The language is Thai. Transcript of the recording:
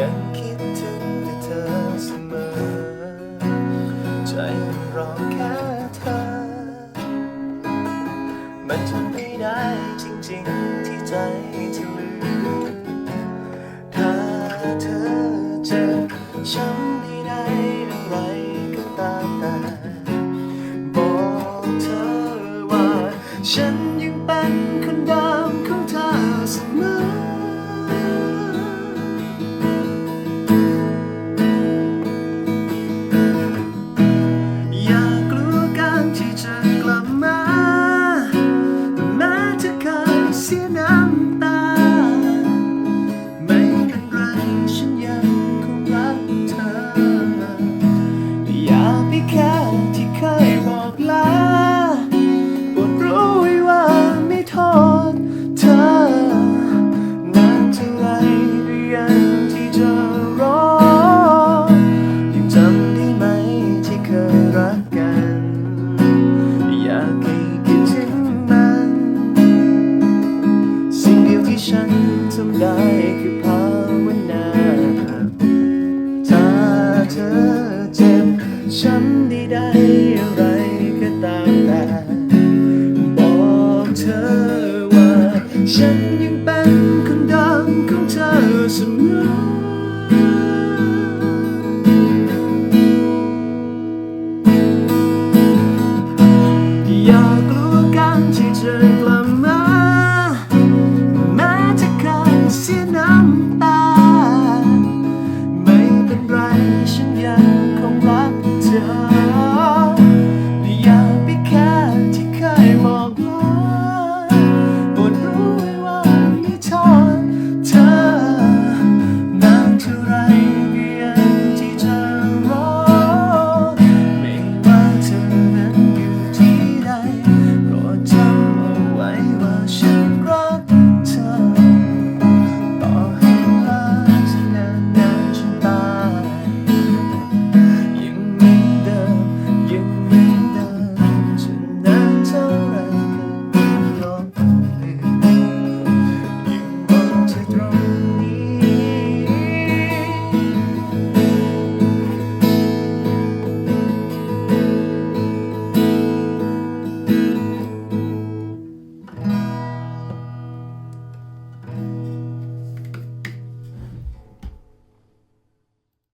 ยังคิดถึงแต่เธอเสมอ ใจรอแค่เธอ มันทนไม่ได้จริงๆที่ใจจะลืมถ้าเธอเจอช้ำไม่ได้อะไรก็ตามแต่บอกเธอว่า ฉันยังเป็น จะกลับมาแม้จะเคยเสียน้ back.